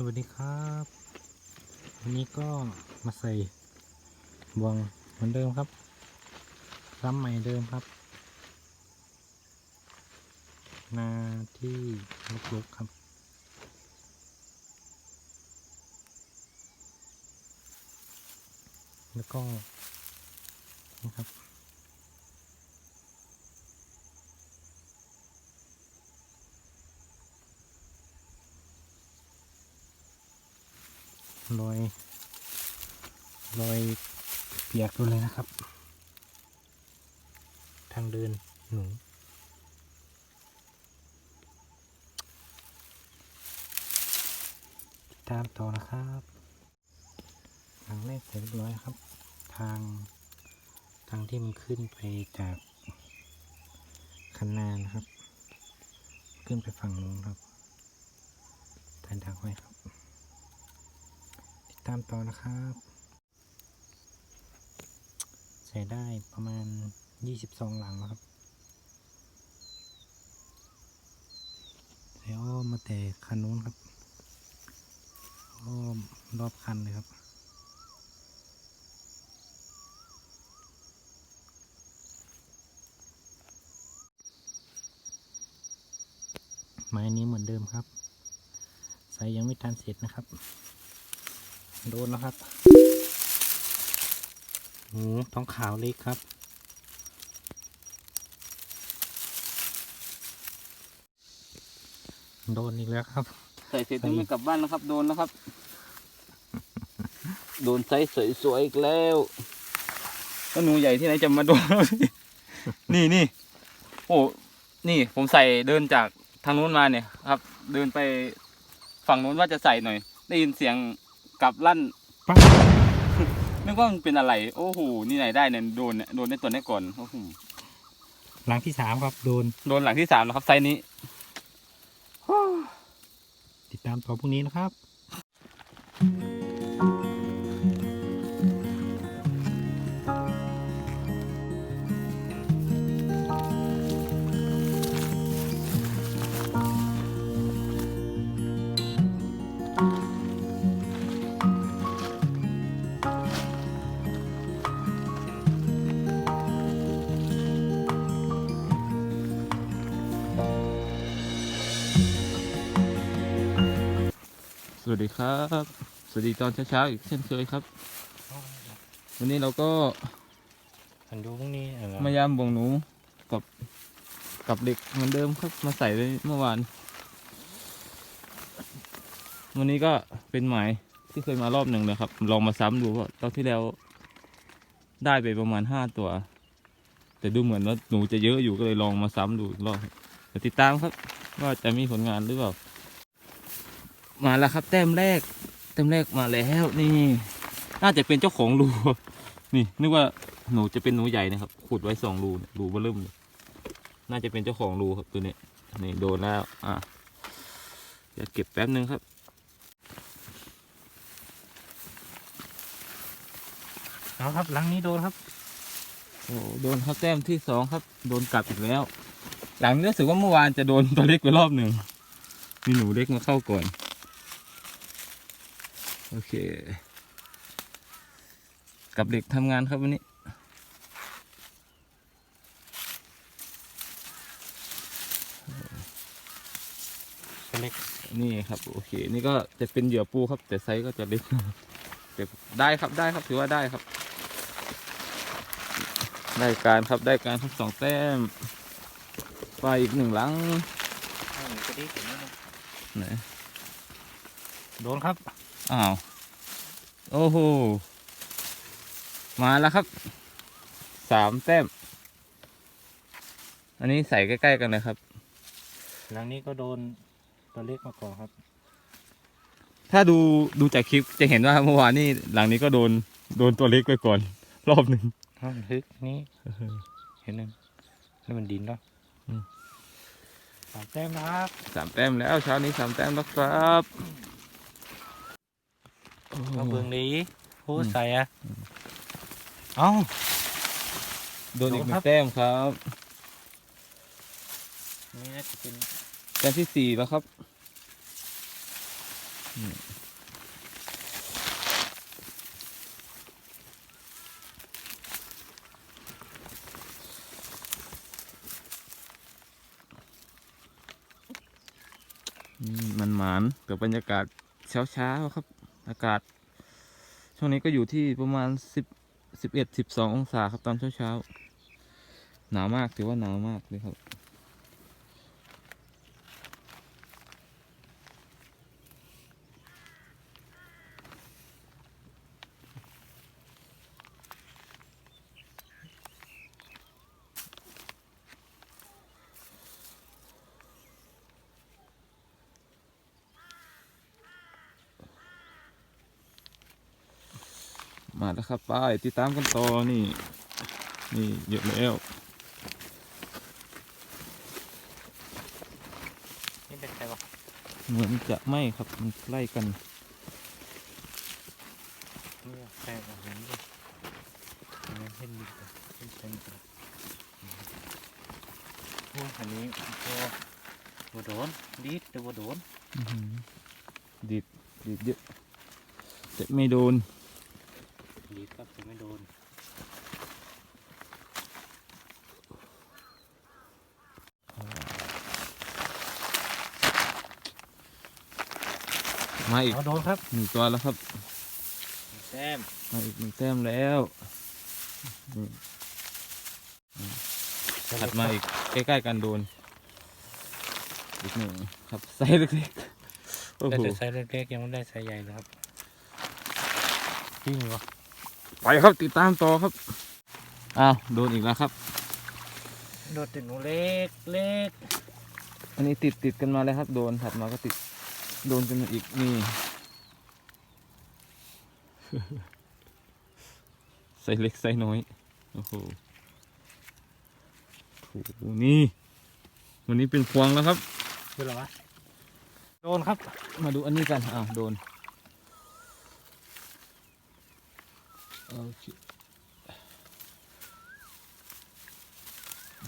สวัสดีครับ วันนี้ก็มาใส่บวงเหมือนเดิมครับซ้ำใหม่เดิมครับ นาที่ลุกๆครับแล้วก็นะครับ รอยรอยเปียกดูเลยนะครับ ทางเดินหนูติดตามต่อนะครับทางแรกเสร็จเรียบร้อยครับ ทางทางที่มันขึ้นไปจากคันนานะครับ ขึ้นไปฝั่งนู้นครับแทนทางไว้ครับ ตามต่อนะครับ ใส่ได้ประมาณ 22 หลังแล้วครับใส่อ้อมมาแต่คันนู้นครับ อ้อมรอบคันเลยครับไม้นี้เหมือนเดิมครับ ใส่ยังไม่ทันเสร็จนะครับ โดนแล้วครับหมูท้องขาวเล็กครับ โดนอีกแล้วครับ ใส่เสร็จยังไม่กลับบ้านนะครับ โดนนะครับ โดนไซส์สวยๆอีกแล้วก็หนูใหญ่ที่ไหนจะมาโดน นี่นี่โอ้นี่ผมใส่เดินจากทางนู้นมาเนี่ยครับ เดินไปฝั่งนู้นว่าจะใส่หน่อย ได้ยินเสียง กลับลั่นปั๊บนึกว่ามันเป็นอะไร โอ้โห นี่ไหนได้เนี่ยโดนเนี่ยโดนในตัวนี้ก่อน โอ้โห หลังที่สามครับโดนโดนหลังที่สามแล้วครับไซส์นี้ ติดตามต่อพรุ่งนี้นะครับ วัสดีครับ สวัสดีตอนเช้าๆอีกเช่นเคยครับ วันนี้เราก็อันดูพรุ่งนี้อะไรมายามบ่งหนูกับกับเด็กเหมือนเดิมครับมาใส่ไว้เมื่อวาน วันนี้ก็เป็นหมายที่เคยมารอบหนึ่งนะครับ ลองมาซ้ำดูว่าตอนที่แล้วได้ไปประมาณห้าตัว แต่ดูเหมือนว่าหนูจะเยอะอยู่ก็เลยลองมาซ้ำดูอีกรอบเดี๋ยวติดตามครับ ว่าจะมีผลงานหรือเปล่า มาแล้วครับ แต้มแรก แต้มแรกมาแล้วนี่ น่าจะเป็นเจ้าของรูนี่นึกว่าหนูจะเป็นหนูใหญ่นะครับ ขุดไว้สองรูรูเบอร์เริ่มเลยน่าจะเป็นเจ้าของรูครับตัวนี้นี่โดนแล้วอะเดี๋ยวเก็บแป๊บนึงครับเอาครับหลังนี้โดนครับโอ้โดนเขาแต้มที่สองครับ โดนกัดอีกแล้ว หลังนี้รู้สึกว่าเมื่อวานจะโดนตัวเล็กไปรอบหนึ่งมีหนูเล็กมาเข้าก่อน โอเค กับเด็กทำงานครับวันนี้เป็นเล็กนี่ครับ โอเค นี่ก็จะเป็นเหยื่อปูครับ แต่ไซส์ก็จะเล็กแต่ได้ครับได้ครับถือว่าได้ครับ ได้การครับได้การครับสองแต้มไปอีกหนึ่งหลังจะดีถึงไหนโดนครับ อ้าว โอ้โห มาแล้วครับ สามแต้ม อันนี้ใส่ใกล้ ๆ กันเลยครับ หลังนี้ก็โดนตัวเล็กมาก่อนครับ ถ้าดูดูจากคลิปจะเห็นว่าเมื่อวานนี่หลังนี้ก็โดนโดนตัวเล็กไปก่อน รอบหนึ่งอ้าวฮึกนี่เห็นหนึ่งนี่มันดินแล้วอืมสามแต้มนะครับสามแต้มแล้วเช้านี้สามแต้มแล้วครับโอ้โห มาเบิ่งดีพูดอืมใส่อะเอ้าโดนอีกหโดนครันึ่งบแต้มครับนี่น่าจะเป็นแต้มที่สี่แล้วครับนี่นี่มันหมานกับบรรยากาศเช้าเช้าๆครับ อากาศ ช่วงนี้ก็อยู่ที่ประมาณสิบสิบเอ็ดสิบสององศาครับตอนเช้าเช้าๆหนาวมากถือว่าหนาวมากเลยครับ มาแล้วครับไปติดตามกันต่อนี่ นี่เยอะแล้วนี่เป็นใครวะเหมือนจะไม่ครับมันใกล้กันนี่ใครวะเห็นดิเห็นเห็นดิเห็นเต็มเลยโอ้อันนี้ตัวบัวโดนดีดแต่บัวโดน อื้อหือดีดดีดเยอะแต่ไม่โดน ดีครับแต่ไม่โดน มาอีกเอาโดนครับหนึ่งตัวแล้วครับแต้มมาอีกหนึ่งแต้มแล้วถัดมาอีกใกล้ๆกันโดน อีกหนึ่งครับไซส์เล็กๆโอ้ได้โห แต่ไซส์เล็กๆยังไม่ได้ไซส์ใหญ่เลยครับพี่มีวะ ไปครับติดตามต่อครับอ้าวโดนอีกแล้วครับ โดดติดหนูเล็กเล็กอันนี้ติดติดกันมาเลยครับ โดนถัดมาก็ติดโดนกันมาอีกนี่ใส่เล็กใส่น้อยโอ้โหโอ้โหนี่ วันนี้เป็นพวงแล้วครับ คืออะไรวะโดนครับ มาดูอันนี้กันอ่าวโดน โอเค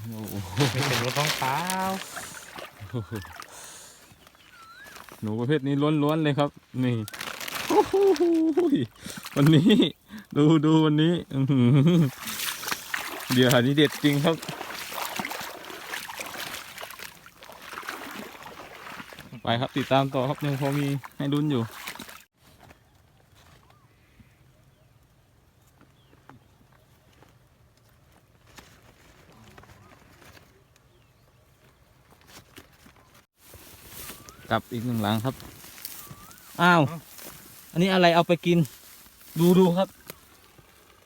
โอ้โหมีแต่หนูท้องขาวหนูประเภทนี้ล้วนๆเลยครับ นี่โอ้โหวันนี้ดูดูวันนี้อื้อหือเดี๋ยวอันนี้เด็ดจริงครับไปครับติดตามต่อครับยังพอมีให้ดุนอยู่ กลับอีกหนึ่งหลังครับ อ้าว อันนี้อะไรเอาไปกิน ดูดูครับ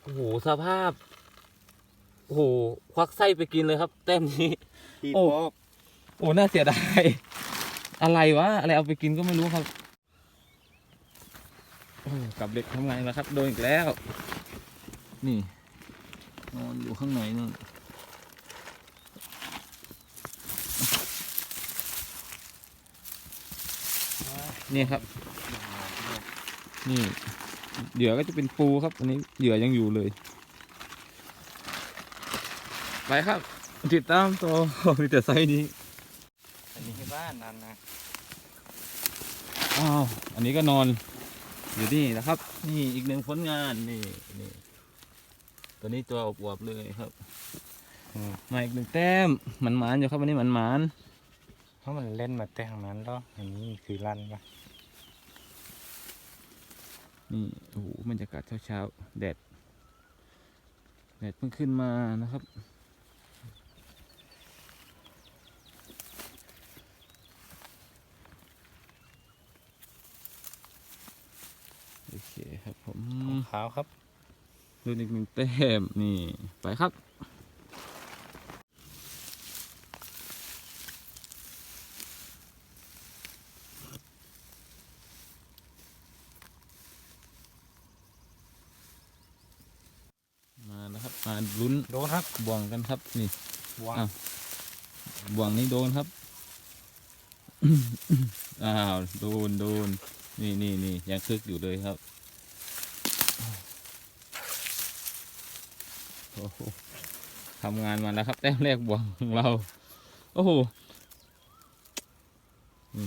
โอ้โห สภาพ โอ้โห ควักไส้ไปกินเลยครับแต้มนี้พี่โอ้ป๊อกโอ้น่าเสียดาย อะไรวะ อะไรเอาไปกินก็ไม่รู้ครับโอ้กลับเด็กทำงานแล้วครับ โดนอีกแล้ว นี่ นอนอยู่ข้างในนู่น นี่ครับ นี่เหยื่อก็จะเป็นปูครับอันนี้เหยื่อยังอยู่เลย ไปครับ ติดตามต่อมีแต่ไซส์นี้ อันนี้ที่บ้านนั่นนะอ้าวอันนี้ก็นอนอยู่นี่นะครับ นี่อีกหนึ่งผลงานนี่นี่ตัวนี้ตัวอวบๆเลยครับอืมมาอีกหนึ่งแต้มหมันหมานๆอยู่ครับวันนี้หมันหมานเพราะมันเล่นมาแต่ทางนั้นแล้วอันนี้คือลั่นปะๆ นี่โอ้โหบรรยากาศเช้าๆแดดแดดเพิ่งขึ้นมานะครับโอเคครับผมขาวครับ ดูอีกหนึ่งแต้มนี่ ไปครับ มาแล้วครับมาลุ้นโดนครับบ่วงกันครับ นี่บวงอ้าวบ่วงนี้โดนครับอ้าวโดนโดนนี่นี่นี่ยังคึกอยู่เลยครับโอ้โหทำงานมาแล้วครับแต้มแรกบ่วงของเรา โอ้โหนี่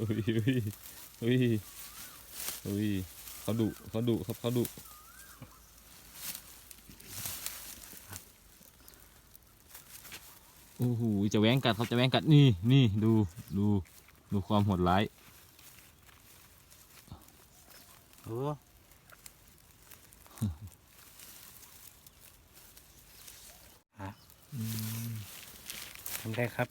อุ้ยอุ้ยอุ้ยอุ้ยเขาดุเขาดุครับเขาดุ โอ้โหจะแหวงกัดเขาจะแหวงกัดนี่นี่ดูดูดูความโหดร้ายโอ้ทำได้ครับ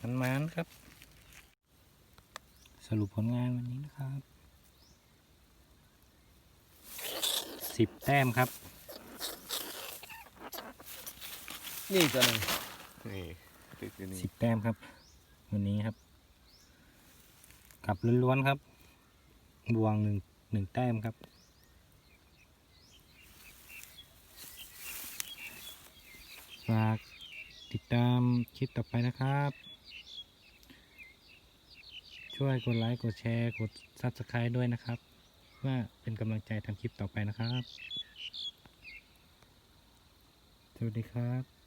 มันมันครับ สรุปผลงานวันนี้นะครับ สิบแต้มครับ นี่ตัวนึงนี่ติดอยู่นี่สิบแต้มครับ วันนี้ครับกลับล้วนๆครับ บวงหนึ่งหนึ่งแต้มครับ ฝากติดตามคลิปต่อไปนะครับ ช่วยกดไลค์ กดแชร์ กด Subscribe ด้วยนะครับ ว่าเป็นกำลังใจทำคลิปต่อไปนะครับ สวัสดีครับ